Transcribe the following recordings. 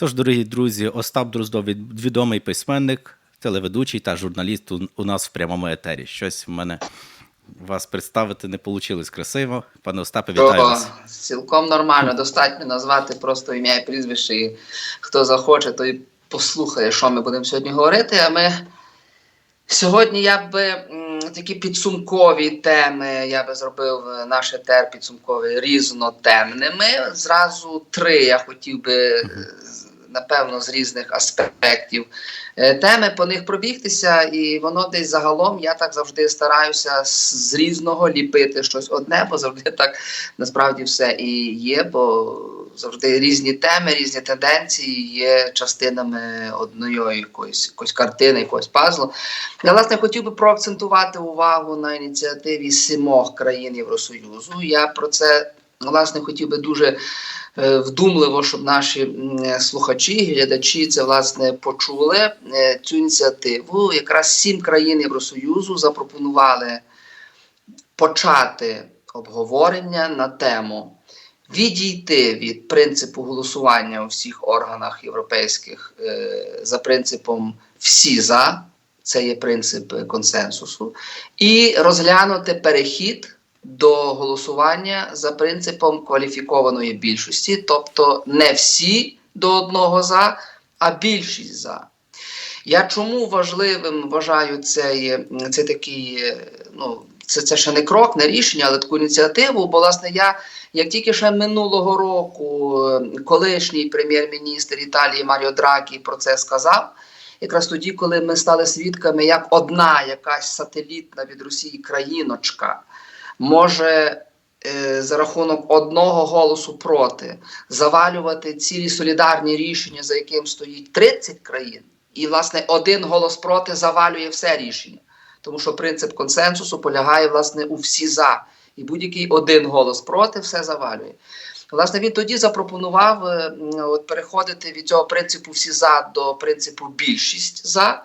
Тож, дорогі друзі, Остап Дроздов відомий письменник, телеведучий та журналіст у, нас в прямому етері. Щось в мене вас представити не вийшло красиво. Пане Остапе, вітаю вас. цілком нормально, достатньо назвати просто ім'я і прізвище. І хто захоче, той послухає, що ми будемо сьогодні говорити. А ми сьогодні я би такі підсумкові теми, я би зробив наш етер підсумковий різнотемними. Зразу три я хотів би, напевно, з різних аспектів е, теми по них пробігтися, і воно десь загалом я так завжди стараюся з різного ліпити щось одне, бо завжди так насправді все і є, бо завжди різні теми, різні тенденції є частинами одної якоїсь, якоїсь картини, якогось пазлу. Я власне хотів би проакцентувати увагу на ініціативі сімох країн Євросоюзу. Я про це власне хотів би дуже е, вдумливо, щоб наші слухачі, глядачі це власне почули е, цю ініціативу. Якраз сім країн Євросоюзу запропонували почати обговорення на тему відійти від принципу голосування у всіх органах європейських е, за принципом всі за. Це є принцип консенсусу, і розглянути перехід до голосування за принципом кваліфікованої більшості, тобто не всі до одного за, а більшість за. Я чому важливим вважаю цей, цей такий, ну, це, це ще не крок, не рішення, але таку ініціативу, бо власне я. Як тільки ще минулого року е, колишній прем'єр-міністр Італії Маріо Драгі про це сказав, якраз тоді, коли ми стали свідками, як одна якась сателітна від Росії країночка може е, за рахунок одного голосу проти завалювати цілі солідарні рішення, за яким стоїть 30 країн, і власне один голос проти завалює все рішення, тому що принцип консенсусу полягає власне у всі за. І будь-який один голос проти все завалює. Власне, він тоді запропонував е, от, переходити від цього принципу всі за до принципу більшість за.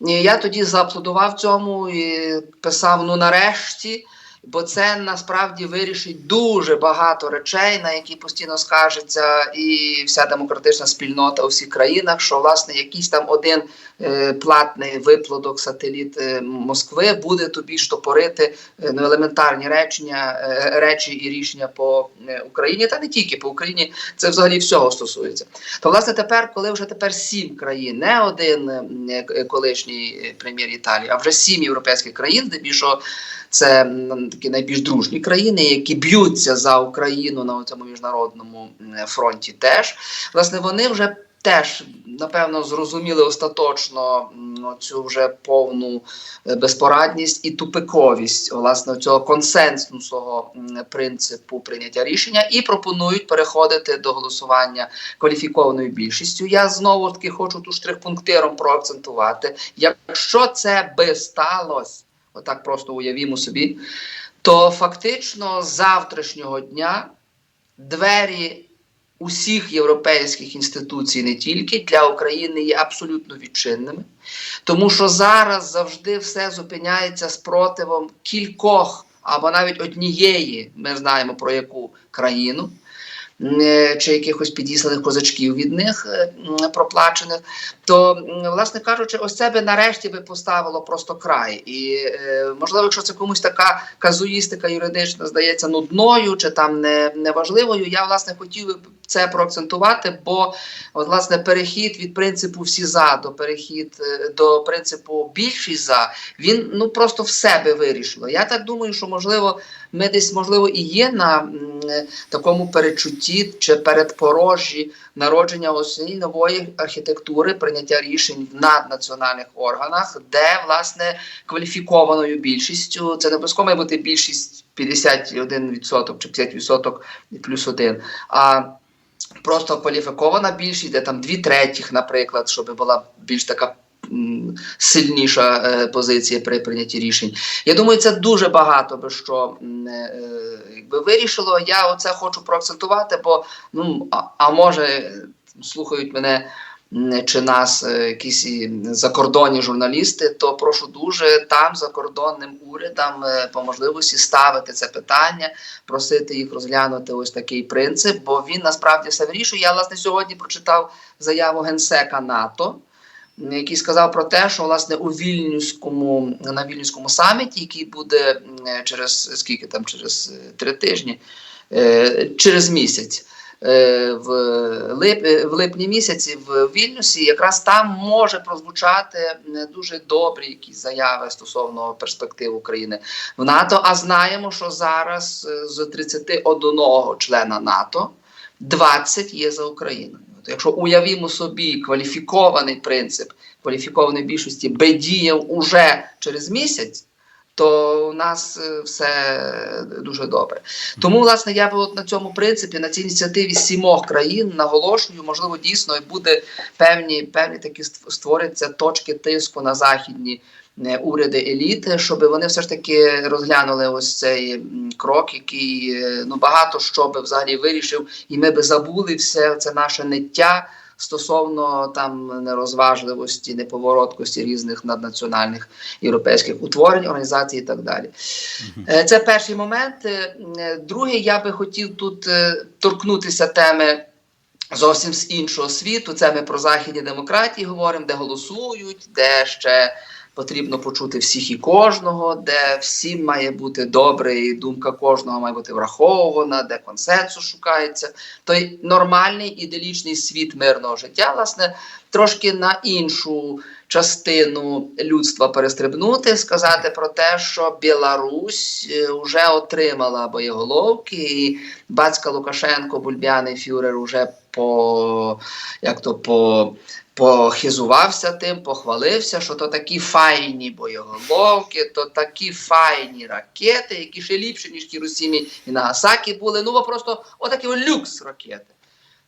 Я тоді зааплодував цьому і писав: ну нарешті, бо це насправді вирішить дуже багато речей, на які постійно скажеться і вся демократична спільнота у всіх країнах, що власне якийсь там один е, платний виплодок сателіт е, Москви буде тобі штопорити е, ну, елементарні речення, е, речі і рішення по е, Україні, та не тільки по Україні, це взагалі всього стосується. То власне тепер, коли вже тепер сім країн, не один е, е, колишній е, прем'єр Італії, а вже сім європейських країн, здебільшого це такі найбільш дружні країни, які б'ються за Україну на цьому міжнародному фронті. Теж власне вони вже теж напевно зрозуміли остаточно цю вже повну е, безпорадність і тупиковість власне цього консенсусного принципу прийняття рішення і пропонують переходити до голосування кваліфікованою більшістю. Я знову таки хочу тут штрихпунктиром проакцентувати. Якщо це би сталося, отак просто уявімо собі, то фактично з завтрашнього дня двері усіх європейських інституцій, не тільки для України, є абсолютно відчинними, тому що зараз завжди все зупиняється спротивом кількох або навіть однієї, ми знаємо про яку країну. Чи якихось підісланих козачків від них е, проплачених, то власне кажучи, ось це би нарешті би поставило просто край. І е, можливо, якщо це комусь така казуїстика юридична здається нудною чи там не, неважливою, я власне хотів би це проакцентувати, бо от, власне перехід від принципу всі за до перехід е, до принципу більшість за він ну просто в себе вирішило. Я так думаю, що можливо ми десь можливо і є на такому перечутті чи передпорожжі народження осені нової архітектури прийняття рішень в наднаціональних органах, де власне кваліфікованою більшістю це не обов'язково має бути більшість 51% чи 50% плюс один. А просто кваліфікована більшість, де там дві третіх, наприклад, щоб була більш така. Сильніша е, позиція при прийнятті рішень. Я думаю, це дуже багато би що е, якби вирішило. Я оце хочу проакцентувати, бо ну а, а може слухають мене чи нас е, якісь закордонні журналісти, то прошу дуже там закордонним урядам по можливості ставити це питання, просити їх розглянути ось такий принцип, бо він насправді все вирішує. Я власне сьогодні прочитав заяву генсека НАТО. Який сказав про те, що власне у вільнюському на вільнюському саміті, який буде через скільки там, через е, три тижні, е, через місяць, е, в, лип, в липні місяці в Вільнюсі, якраз там може прозвучати дуже добрі якісь заяви стосовно перспектив України в НАТО. А знаємо, що зараз з 31 члена НАТО 20 є за Україною. От Якщо уявімо собі кваліфікований принцип кваліфікованої більшості би діяв уже через місяць, то у нас е, все дуже добре. Тому, власне, я би от на цьому принципі, на цій ініціативі сімох країн наголошую, можливо, дійсно і буде певні, певні такі ст- створяться точки тиску на західні. Е, Уряди еліти, щоб вони все ж таки розглянули ось цей крок, який е, ну багато що би взагалі вирішив, і ми би забули все це наше ниття стосовно там нерозважливості, неповороткості різних наднаціональних європейських утворень, організацій і так далі. Е, Це перший момент. Другий, я би хотів тут торкнутися теми. Зовсім з іншого світу, це ми про західні демократії говоримо, де голосують, де ще потрібно почути всіх і кожного, де всім має бути добре, і думка кожного має бути врахована, де консенсус шукається. Той нормальний іделічний світ мирного життя, власне, трошки на іншу частину людства перестрибнути, сказати про те, що Білорусь вже отримала боєголовки, і батька Лукашенко, бульбяний фюрер, уже по як то по. Похизувався тим, похвалився, що то такі файні боєголовки, то такі файні ракети, які ще ліпші, ніж Хіросімі і Нагасакі були. Ну, просто отакі от люкс ракети.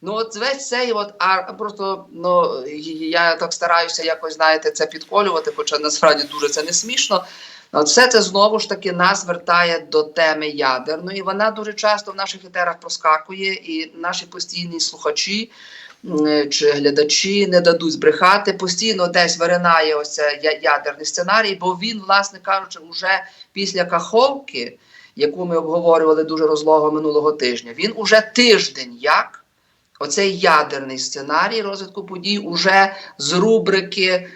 Ну, от весь цей, от, а просто ну, я так стараюся якось, знаєте, це підколювати, хоча насправді дуже це не смішно. Все це знову ж таки нас вертає до теми ядерної. Вона дуже часто в наших етерах проскакує, і наші постійні слухачі чи глядачі не дадуть збрехати. Постійно десь виринає ось цей ядерний сценарій, бо він, власне кажучи, уже після каховки, яку ми обговорювали дуже розлого минулого тижня, він уже тиждень як. Оцей ядерний сценарій розвитку подій уже з рубрики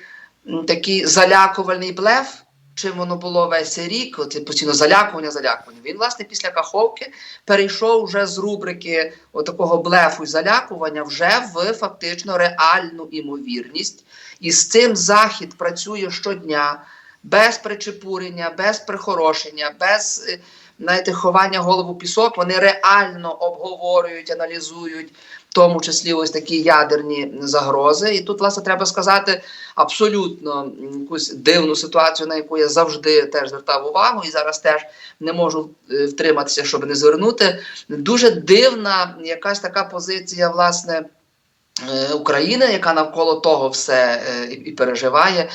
такий залякувальний блеф. Чим воно було весь рік, оце постійно залякування, залякування. Він, власне, після Каховки перейшов вже з рубрики такого блефу і залякування вже в фактично реальну імовірність. І з цим Захід працює щодня без причепурення, без прихорошення, без е, знаєте, ховання голову пісок. Вони реально обговорюють, аналізують, тому числі ось такі ядерні загрози. І тут, власне, треба сказати абсолютно якусь дивну ситуацію, на яку я завжди теж звертав увагу, і зараз теж не можу е, втриматися, щоб не звернути. Дуже дивна якась така позиція, власне. е, України, яка навколо того все е, і, переживає,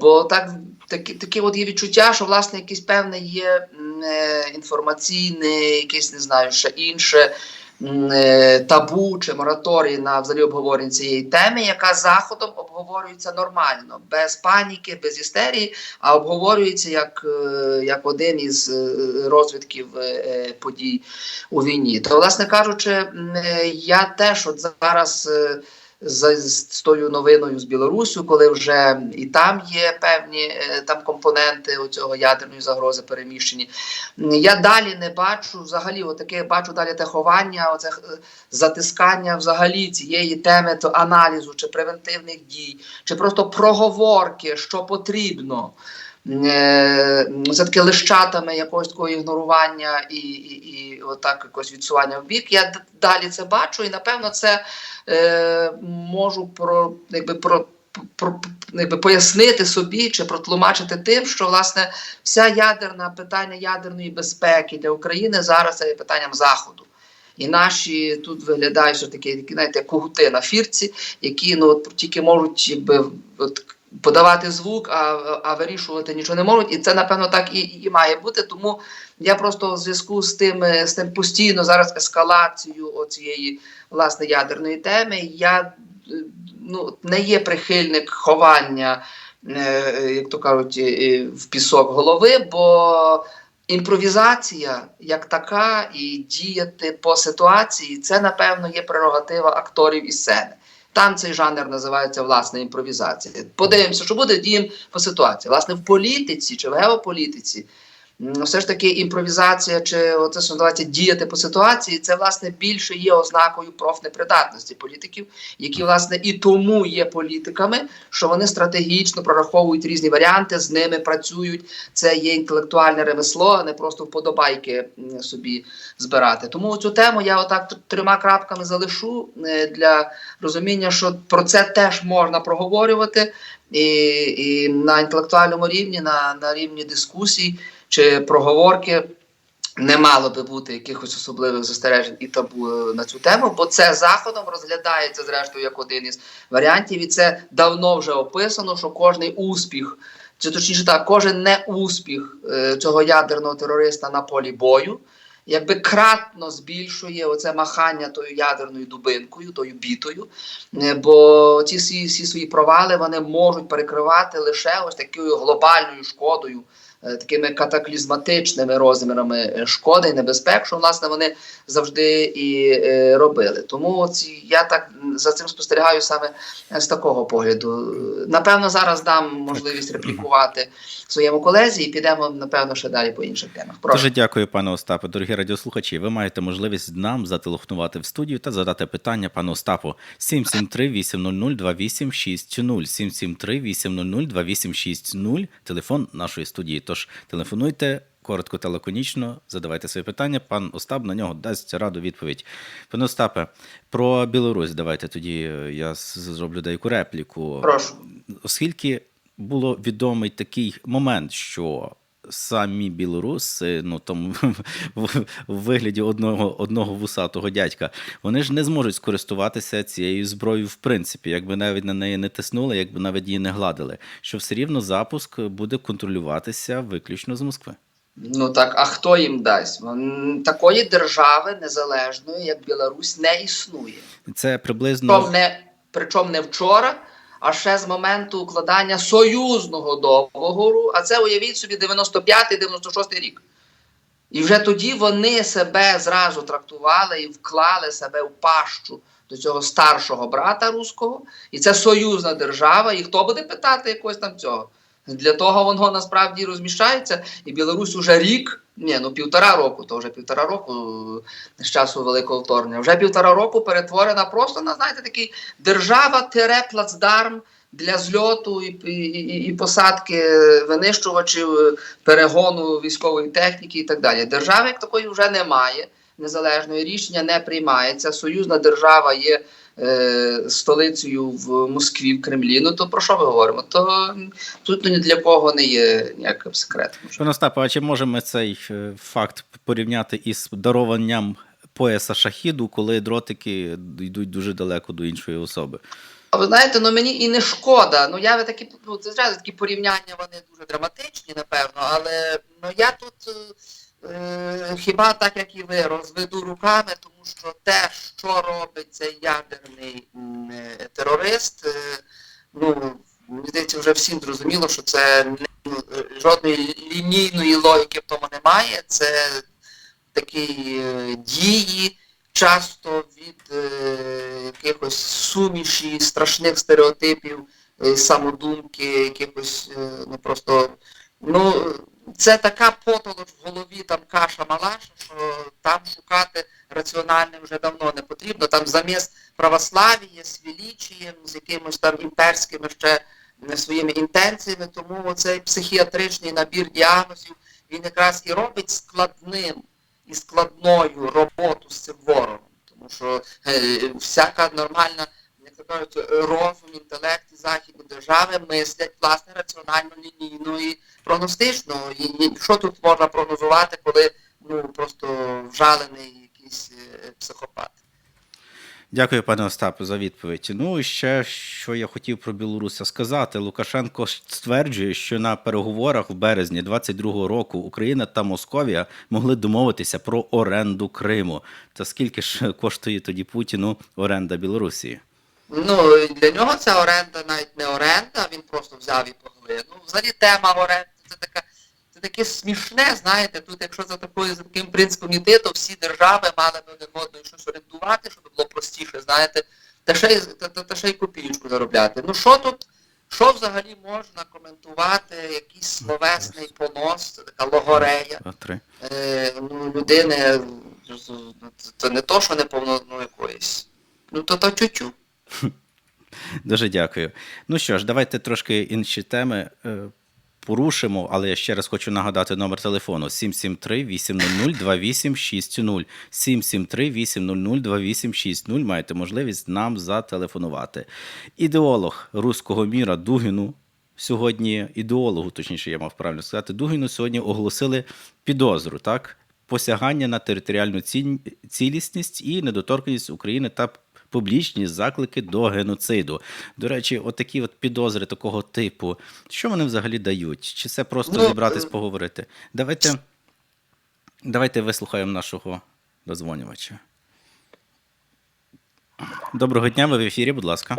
бо так такі, такі от є відчуття, що власне якесь певне є м, інформаційне, якесь не знаю, ще інше табу чи мораторій на взагалі обговорення цієї теми, яка заходом обговорюється нормально, без паніки, без істерії, а обговорюється як, е, як один із е, розвитків е, е, подій у війні. То, власне кажучи, е, я теж от зараз. З, з тою новиною з Білорусю, коли вже і там є певні е, там компоненти цього ядерної загрози переміщені. Я далі не бачу взагалі, отаке бачу далі те ховання, оце е, затискання взагалі цієї теми то аналізу чи превентивних дій, чи просто проговорки, що потрібно. Е, Це таке лищатами якогось такого ігнорування і, і, і отак якось відсування в бік. Я далі це бачу, і напевно це е, можу про, якби, про, про, якби, пояснити собі чи протлумачити тим, що власне вся ядерна питання ядерної безпеки для України зараз це є питанням заходу. І наші тут виглядають такі, такі знаєте, когути на фірці, які ну от тільки можуть якби, от, подавати звук, а, а вирішувати нічого не можуть. І це напевно так і, і має бути. Тому я просто в зв'язку з тим, е, з тим постійно зараз ескалацією цієї власне ядерної теми. Я е, ну, не є прихильник ховання, е, як то кажуть, в пісок голови, бо імпровізація як така і діяти по ситуації це, напевно, є прерогатива акторів і сцени. Там цей жанр називається власне імпровізація. Подивимося, що буде діємо по ситуації. Власне, в політиці чи в геополітиці все ж таки імпровізація, чи оце що називається діяти по ситуації, це власне більше є ознакою профнепридатності політиків, які власне і тому є політиками, що вони стратегічно прораховують різні варіанти, з ними працюють. Це є інтелектуальне ремесло, а не просто вподобайки собі збирати. Тому цю тему я отак трьома крапками залишу е, для розуміння, що про це теж можна проговорювати і, і на інтелектуальному рівні, на, на рівні дискусій чи проговорки. Не мало би бути якихось особливих застережень і табу е, на цю тему, бо це заходом розглядається зрештою як один із варіантів, і це давно вже описано, що кожний успіх, чи точніше так, кожен неуспіх е, цього ядерного терориста на полі бою, якби кратно збільшує оце махання тою ядерною дубинкою, тою бітою. Е, Бо ці всі, всі свої провали вони можуть перекривати лише ось такою глобальною шкодою, такими катаклізматичними розмірами е, шкоди і небезпек, що власне вони завжди і е, робили. Тому ці, я так за цим спостерігаю саме е, з такого погляду. Е, Напевно, зараз дам можливість реплікувати своєму колезі і підемо, напевно, ще далі по інших темах. Прошу. Дуже дякую, пане Остапе. Дорогі радіослухачі. Ви маєте можливість нам зателефонувати в студію та задати питання пану Остапу 773 800 2860 773 800 2860 телефон нашої студії. Тож телефонуйте. Коротко та лаконічно задавайте свої питання. Пан Остап на нього дасть раду відповідь. Пане Остапе, про Білорусь давайте тоді е, я зроблю деяку репліку. Прошу. Оскільки було відомий такий момент, що самі білоруси, ну там в, вигляді одного, одного вусатого дядька, вони ж не зможуть скористуватися цією зброєю, в принципі, якби навіть на неї не тиснули, якби навіть її не гладили, що все рівно запуск буде контролюватися виключно з Москви. Ну так, а хто їм дасть? Такої держави незалежної, як Білорусь, не існує. Це приблизно Причому не, причому не вчора, а ще з моменту укладання союзного договору. А це уявіть собі 95-96 рік. І вже тоді вони себе зразу трактували і вклали себе в пащу до цього старшого брата руського. І це союзна держава. І хто буде питати якось там цього? Для того воно насправді розміщається. І Білорусь уже рік, ні, ну півтора року, то вже півтора року е, з часу великого вторгнення. Вже півтора року перетворена просто на знаєте такий держава-плацдарм для зльоту і, і, і, і посадки винищувачів, е, перегону військової техніки і так далі. Держави як такої вже немає. Незалежної рішення не приймається. Союзна держава є е, столицею в Москві, в Кремлі. Ну то про що ми говоримо? То тут ні для кого не є ніяким секретом. Пане Остапе, а чи можемо цей е, факт порівняти із даруванням пояса шахіду, коли дротики йдуть дуже далеко до іншої особи? А ви знаєте, ну мені і не шкода. Ну я ви такі ну, це зразу такі порівняння, вони дуже драматичні, напевно, але ну я тут е, хіба так як і ви розведу руками, тому що те, що робить цей ядерний е, терорист, е, ну мені здається, вже всім зрозуміло, що це е, жодної лінійної логіки в тому немає. Це такі е, дії часто від е, якихось суміші, страшних стереотипів, е, самодумки, якихось е, ну просто ну це така потолоч в голові, там каша малаша, що там шукати раціональне вже давно не потрібно. Там замість православ'я з величієм, з якимось там імперськими ще е, своїми інтенціями, тому цей психіатричний набір діагнозів він якраз і робить складним і складною роботу з цим ворогом. Тому що е, всяка нормальна, як кажуть, розум, інтелект і західні держави мислять власне раціонально, лінійно і прогностично. І, і що тут можна прогнозувати, коли ну просто вжалений якийсь е, психопат? Дякую, пане Остапе, за відповідь. Ну і ще що я хотів про Білоруся сказати. Лукашенко стверджує, що на переговорах в березні 22-го року Україна та Московія могли домовитися про оренду Криму. Та скільки ж коштує тоді Путіну оренда Білорусі? Ну, для нього ця оренда навіть не оренда, він просто взяв і поглинув. Взагалі тема оренди це така. Це таке смішне, знаєте, тут якщо за такою за таким принципом йти, то всі держави мали б один одною щось орендувати, щоб було простіше, знаєте, та ще й, та, та, та ще й копієчку заробляти. Ну що тут, що взагалі можна коментувати, якийсь словесний понос, це така логорея е, ну, людини, це не то, що не повно ну, якоїсь. Ну то то чуть-чуть. Дуже дякую. Ну що ж, давайте трошки інші теми е, порушимо, але я ще раз хочу нагадати номер телефону 773-800-2860. 773-800-2860. Маєте можливість нам зателефонувати. Ідеолог руського міра Дугіну. Сьогодні ідеологу, точніше, я мав правильно сказати, Дугіну сьогодні оголосили підозру, так? Посягання на територіальну цілісність і недоторканність України та публічні заклики до геноциду. До речі, отакі от підозри такого типу, що вони взагалі дають? Чи це просто Ну, зібратись, е, поговорити? Давайте, давайте вислухаємо нашого дозвонювача. Доброго дня, ви в ефірі, будь ласка.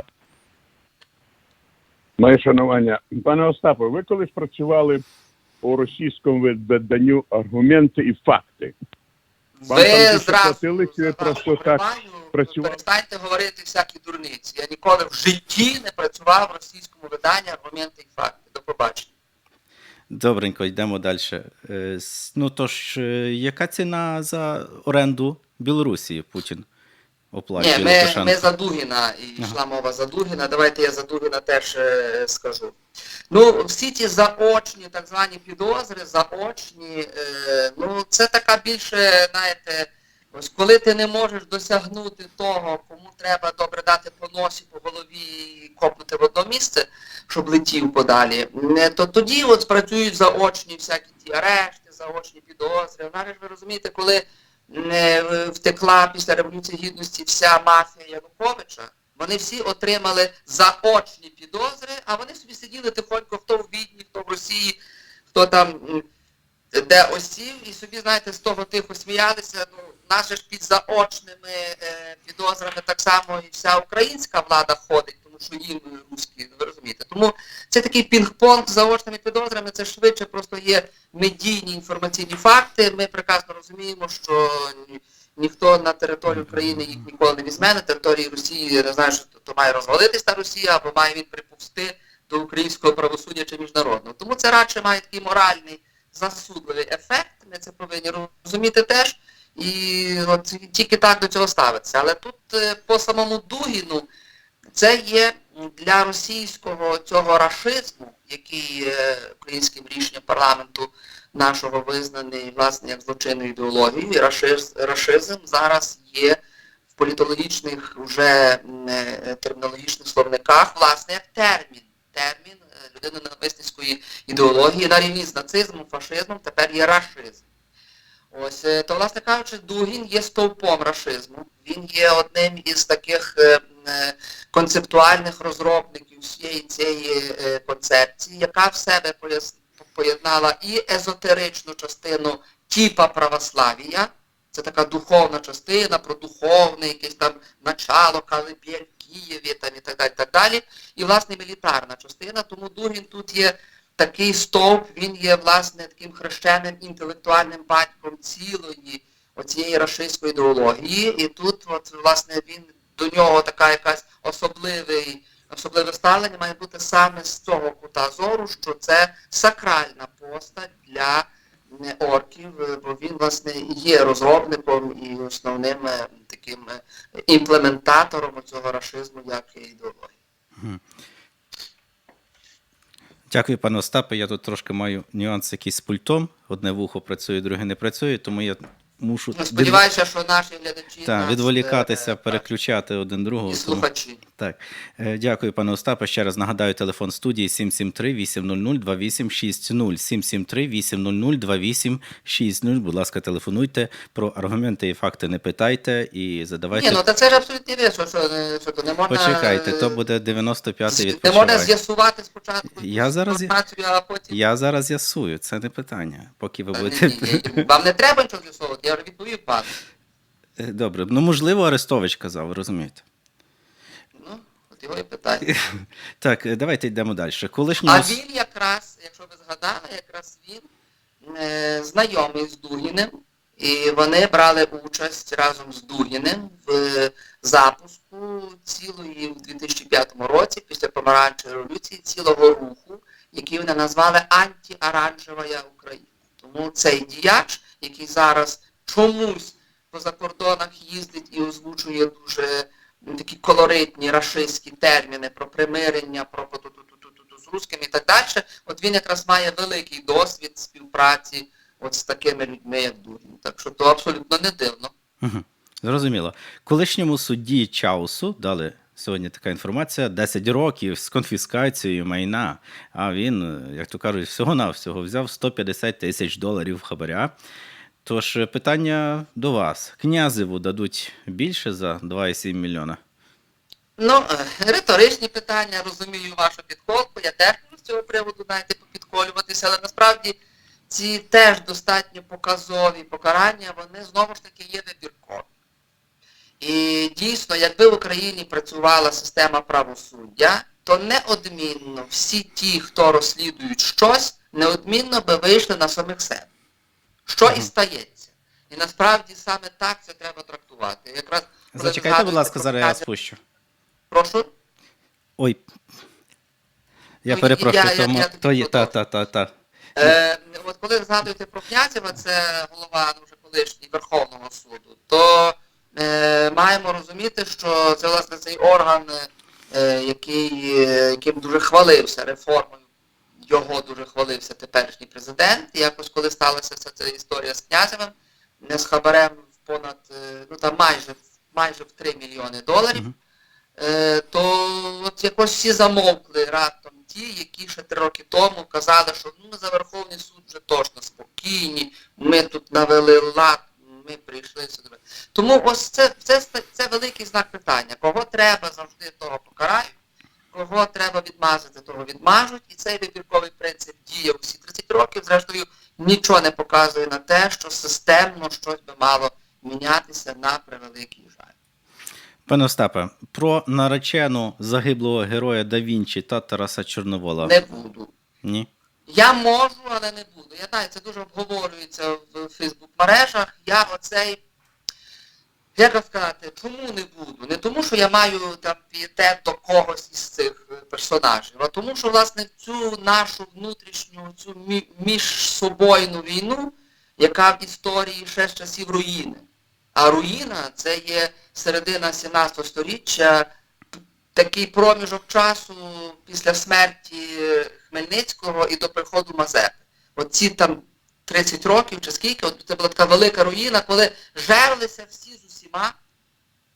Моє шанування. Пане Остапе, ви колись працювали у російському виданню аргументи і факти. Вам Ви платили, чи ви просто так працювали? перестаньте говорити всякі дурниці. Я ніколи в житті не працював в російському виданні аргументи і факти. До побачення. Добренько, йдемо далі. Ну тож, е, яка ціна за оренду Білорусі Путін оплачує Ні, ми, ми за Дугіна, і Ага. йшла мова за Дугіна. Давайте я за Дугіна теж е, скажу. Ну, всі ті заочні, так звані підозри, заочні, е, ну це така більше, знаєте, ось коли ти не можеш досягнути того, кому треба добре дати по носі, по голові і копнути в одно місце, щоб летів подалі, то тоді от спрацюють заочні всякі ті арешти, заочні підозри. Навіть ви розумієте, коли не втекла після Революції Гідності вся мафія Януковича, вони всі отримали заочні підозри, а вони собі сиділи тихонько, хто в Відні, хто в Росії, хто там де осів, і собі, знаєте, з того тихо сміялися. Ну, нас же ж під заочними е, підозрами так само і вся українська влада ходить, тому що їм е, русські, ви розумієте. Тому це такий пінг-понг з заочними підозрами, це швидше просто є медійні інформаційні факти. Ми прекрасно розуміємо, що ні- ніхто на території України їх ніколи не візьме, на території Росії я не знаю, що то, має розвалитись та Росія, або має він приповзти до українського правосуддя чи міжнародного. Тому це радше має такий моральний засудливий ефект. Ми це повинні розуміти теж. І от тільки так до цього ставиться. Але тут е, по самому Дугіну це є для російського цього рашизму, який українським рішенням парламенту нашого визнаний власне як злочинною ідеологією. І рашизм зараз є в політологічних вже е, термінологічних словниках, власне, як термін. Термін людиноненависницької ідеології на рівні з нацизмом, фашизмом, тепер є рашизм. Ось, е, то, власне кажучи, Дугін є стовпом рашизму. Він є одним із таких е, е, концептуальних розробників всієї цієї концепції, яка в себе поєднала і езотеричну частину типа православія, це така духовна частина, про духовне, якесь там начало, в Києві там, і так далі, так далі. І, власне, мілітарна частина, тому Дугін тут є такий стовп, він є, власне, таким хрещеним інтелектуальним батьком цілої оцієї рашистської ідеології. І тут, от, власне, він до нього така якась особливий, особливе ставлення має бути саме з цього кута зору, що це сакральна постать для орків, е, бо він, власне, є розробником і основним е, таким е, імплементатором цього рашизму як ідеології. Дякую, пане Остапе. Я тут трошки маю нюанс якийсь з пультом. Одне вухо працює, друге не працює, тому я мушу Ну, Сподіваюся, що наші глядачі Так, нас, відволікатися, е, переключати один другого. і тому- слухачі. Так, Е, дякую, пане Остапе. Ще раз нагадаю телефон студії 773-800-2860. 773-800-2860. Будь ласка, телефонуйте. Про аргументи і факти не питайте і задавайте. Ні, ну та це ж абсолютно вірно, що, що, що не можна... Почекайте, е, то буде 95-й з- Не можна з'ясувати спочатку Я зараз- а потім... Я зараз з'ясую, це не питання. Поки ви будете. ні, ні, ні, Вам не треба нічого з'ясовувати, я вже відповів пану. Е, Добре, ну можливо, Арестович казав, розумієте. Ну, От його і питання. Так, е, давайте йдемо далі. Колишній А він якраз, якщо ви згадали, якраз він е, знайомий з Дугіним, і вони брали участь разом з Дугіним в е, запуску цілої в 2005 році, після помаранчевої революції, цілого руху, який вони назвали Антіоранжева Україна. Тому цей діяч, який зараз чомусь по закордонах їздить і озвучує дуже такі колоритні рашистські терміни про примирення, про з русскими і так далі. От він якраз має великий досвід співпраці от з такими людьми, як Дурін. Так що то абсолютно не дивно. Мгм. Зрозуміло. Колишньому судді Чаусу дали сьогодні така інформація: 10 років з конфіскацією майна. А він, як то кажуть, всього-навсього взяв 150 тисяч доларів хабаря. Тож е, питання до вас: князеву дадуть більше за 2,7 мільйона? Ну, е, риторичні питання, розумію вашу підколку, я теж з цього приводу знаєте, попідколюватися, але насправді ці теж достатньо показові покарання, вони знову ж таки є вибіркові. І дійсно, якби в Україні працювала система правосуддя, то неодмінно всі ті, хто розслідують щось, неодмінно би вийшли на самих себе. Що і стається. І насправді саме так це треба трактувати. Якраз, Зачекайте, будь ласка, зараз я спущу. Прошу. Ой. Я Ну, перепрошую, я- я- тому я тобі то є та, та, та, та. Е, от коли згадуєте про Князєва, це голова ну, вже колишній Верховного суду, то е, маємо розуміти, що це власне цей орган, е, який, е, яким дуже хвалився реформою, його дуже хвалився теперішній президент. І якось коли сталася ця, ця історія з Князєвим, не з хабарем в понад, е, ну там майже, майже в 3 мільйони доларів, е, то от якось всі замовкли раптом ті, які ще три роки тому казали, що ну ми за Верховний суд вже точно спокійні, ми тут навели лад, ми прийшли сюди. Тому ось це, це, це великий знак питання. Кого треба завжди того покарають, кого треба відмазати, того відмажуть. І цей вибірковий принцип діє усі 30 років, зрештою нічого не показує на те, що системно щось би мало мінятися на превеликий жаль. Пане Остапе, про наречену загиблого героя Да Вінчі та Тараса Чорновола. Не буду. Ні. Я можу, але не буду. Я знаю, це дуже обговорюється в Фейсбук мережах. Я оцей, як сказати, чому не буду? Не тому, що я маю там пієтет до когось із цих е, персонажів, а тому, що власне цю нашу внутрішню, цю мі- міжсобойну війну, яка в історії ще з часів руїни. А руїна це є середина 17 століття, такий проміжок часу після смерті Хмельницького і до приходу Мазепи. От ці там 30 років чи скільки, от це була така велика руїна, коли жерлися всі усіма,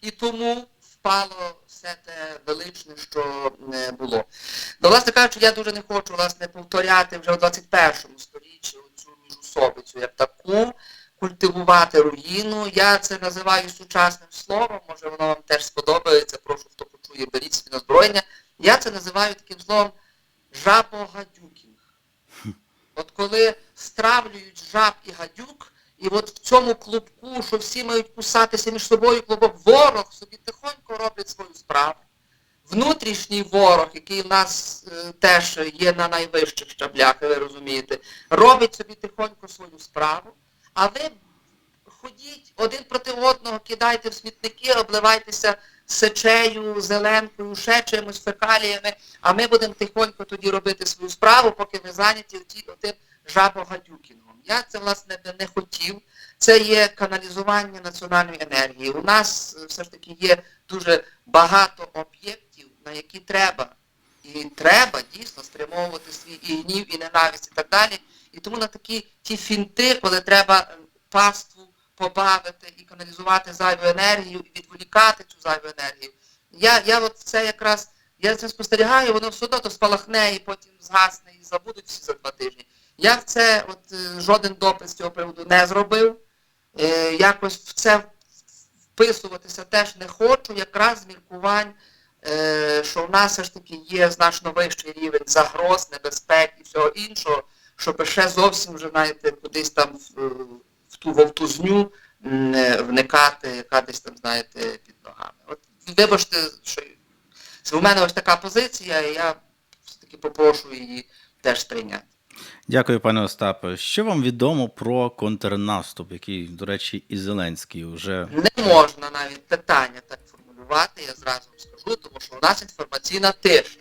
і тому впало все те величне, що не було. Ну, власне кажучи, я дуже не хочу власне повторяти вже у 21 сторіччі цю міжусобицю як таку, культивувати руїну. Я це називаю сучасним словом, може воно вам теж сподобається, прошу, хто почує, беріть собі на озброєння. Я це називаю таким словом жабогадюкінг. От коли стравлюють жаб і гадюк, і от в цьому клубку, що всі мають кусатися між собою, клубок, ворог собі тихонько робить свою справу. Внутрішній ворог, який в нас е, теж є на найвищих щаблях, ви розумієте, робить собі тихонько свою справу, а ви ходіть один проти одного, кидайте в смітники, обливайтеся сечею, зеленкою, ще чимось, фекаліями, а ми будемо тихонько тоді робити свою справу, поки ви зайняті отим жабогадюкінгом. Я це, власне, не хотів. Це є каналізування національної енергії. У нас е, все ж таки є дуже багато об'єктів, на які треба. І треба дійсно спрямовувати свій і гнів, і ненависть, і так далі. І тому на такі ті фінти, коли треба е, паству побавити і каналізувати зайву енергію, і відволікати цю зайву енергію. Я, я от це якраз, я це спостерігаю, воно все одно то спалахне і потім згасне і забудуть всі за два тижні. Я в це от е, жоден допис цього приводу не зробив. Е, якось в це вписуватися теж не хочу, якраз з міркувань, е, що в нас все ж таки є значно вищий рівень загроз, небезпек і всього іншого, щоб ще зовсім вже, знаєте, кудись там в, в ту вовтузню вникати, десь там, знаєте, під ногами. От вибачте, що У мене ось така позиція, і я все-таки попрошу її теж сприйняти. Дякую, пане Остапе. Що вам відомо про контрнаступ, який, до речі, і Зеленський вже Не можна навіть питання так формулювати, я зразу вам скажу, тому що у нас інформаційна тиша.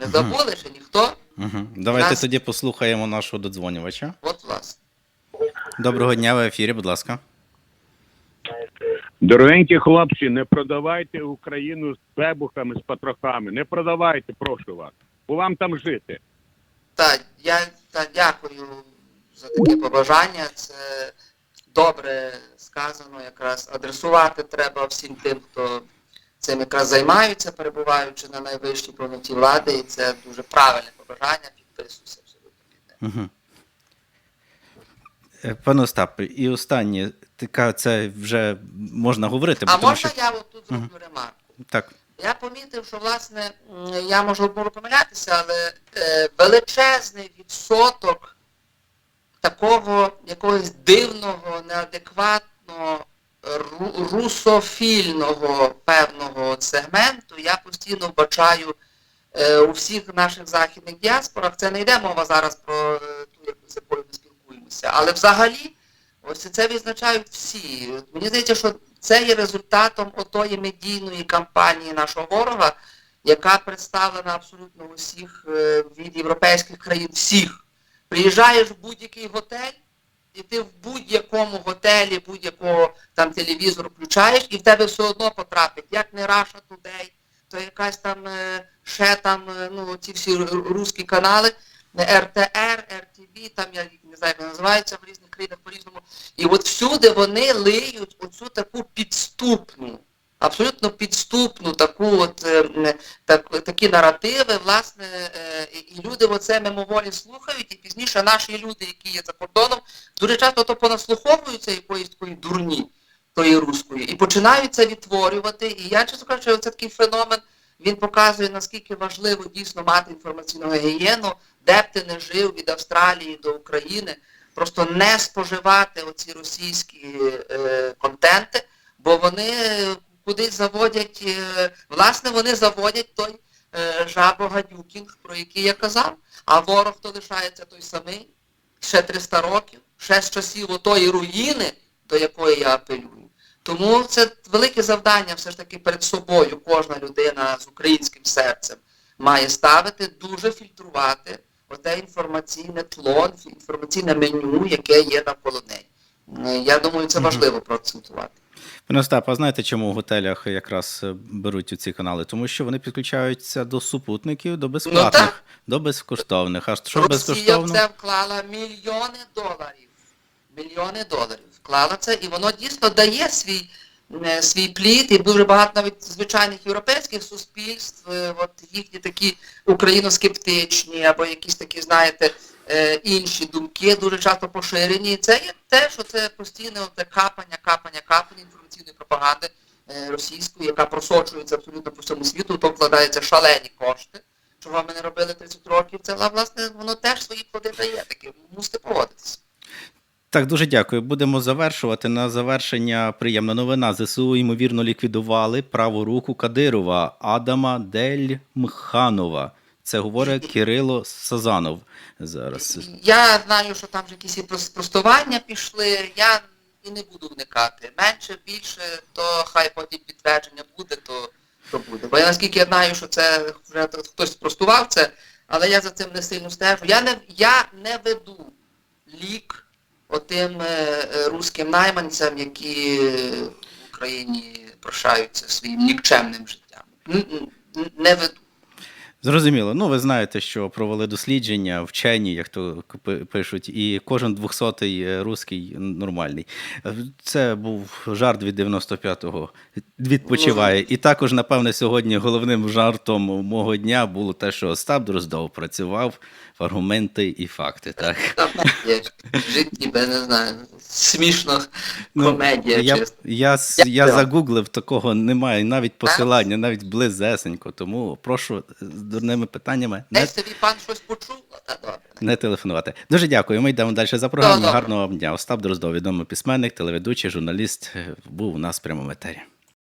Не забули ще ніхто? Угу. Давайте Нас- тоді послухаємо нашого додзвонювача. От власне. Доброго дня, ви в ефірі, будь ласка. Дорогенькі хлопці, не продавайте Україну з бебухами, з патрохами. Не продавайте, прошу вас. Бо вам там жити. Та я та дякую за такі побажання. Це добре сказано, якраз адресувати треба всім тим, хто цим якраз займаються, перебуваючи на найвищій повноті влади, і це дуже правильне побажання, підписуюся абсолютно під. Угу. Пане Остапе, і останнє, така це вже можна говорити, А тому можна що я от тут зроблю ремарку? так. Я помітив, що власне я можу можу помилятися, але е, величезний відсоток такого якогось дивного, неадекватного, русофільного певного сегменту я постійно вбачаю е, у всіх наших західних діаспорах. Це не йде мова зараз про е, ту, яку- з якою ми спілкуємося, але взагалі ось це відзначають всі. Мені здається, що це є результатом отої медійної кампанії нашого ворога, яка представлена абсолютно у всіх е, від європейських країн всіх. Приїжджаєш в будь-який готель, і ти в будь-якому готелі, будь-якого там телевізор включаєш, і в тебе все одно потрапить, як не Russia Today, то якась там е, ще там, е, ну, ці всі ру- русські канали, РТР, РТВ, там я не знаю, як називаються в різних країнах по-різному. І от всюди вони лиють оцю таку підступну, абсолютно підступну таку от, е, так, такі наративи, власне, е, і люди оце мимоволі слухають, і пізніше наші люди, які є за кордоном, дуже часто то понаслуховуються якоїсь такої дурні, тої руської, і починають це відтворювати. І я чесно кажучи, це такий феномен, він показує, наскільки важливо дійсно мати інформаційну гігієну, де б ти не жив від Австралії до України, просто не споживати оці російські е, контенти, бо вони кудись заводять, е, власне, вони заводять той е, жабогадюкінг, про який я казав, а ворог то лишається той самий, ще 300 років, ще з часів отої руїни, до якої я апелюю. Тому це велике завдання все ж таки перед собою кожна людина з українським серцем має ставити, дуже фільтрувати оте інформаційне тло, інформаційне меню, яке є навколо неї. Я думаю, це важливо проакцентувати. Пане Остапе, а знаєте, чому в готелях якраз е, беруть ці канали? Тому що вони підключаються до супутників, до безплатних, так. до безкоштовних. А що Росія безкоштовно? це вклала мільйони доларів. Мільйони доларів вклала це, і воно дійсно дає свій, е, свій плід, і дуже багато навіть звичайних європейських суспільств, е, от їхні такі україноскептичні, або якісь такі, знаєте, е, інші думки дуже часто поширені. Це є те, що це постійне оте капання, капання, капання інформаційної пропаганди російської, яка просочується абсолютно по всьому світу, то вкладаються шалені кошти чого ми не робили 30 років, це власне воно теж свої плоди дає, таке мусите погодитися. Так, дуже дякую. Будемо завершувати. На завершення приємна новина. ЗСУ ймовірно ліквідували праву руку Кадирова Адама Дельмханова. Це говорить Кирило Сазанов зараз. Я знаю, що там вже якісь і спростування пішли, я і не буду вникати. Менше, більше, то хай потім підтвердження буде, то, то буде. Бо я наскільки я знаю, що це вже хтось спростував це, але я за цим не сильно стежу. Я не, я не веду лік отим е, е, руським найманцям, які в Україні прощаються своїм нікчемним життям. Не веду. Зрозуміло. Ну, ви знаєте, що провели дослідження вчені, як то пи- пишуть, і кожен двохсотий е, русський нормальний. Е, Це був жарт від 95-го. Відпочиває. І також, напевне, сьогодні головним жартом мого дня було те, що Остап Дроздов працював в аргументи і факти. Так? Житті, я не знаю, смішно, Ну, комедія я, я, я загуглив, такого немає, навіть посилання, навіть близесенько. Тому прошу з дурними питаннями не, Десь тобі пан щось почув, та добре. не телефонувати. Дуже дякую. Ми йдемо далі за програмою. Гарного дня. Остап Дроздов, відомий письменник, телеведучий, журналіст, був у нас в прямому етері.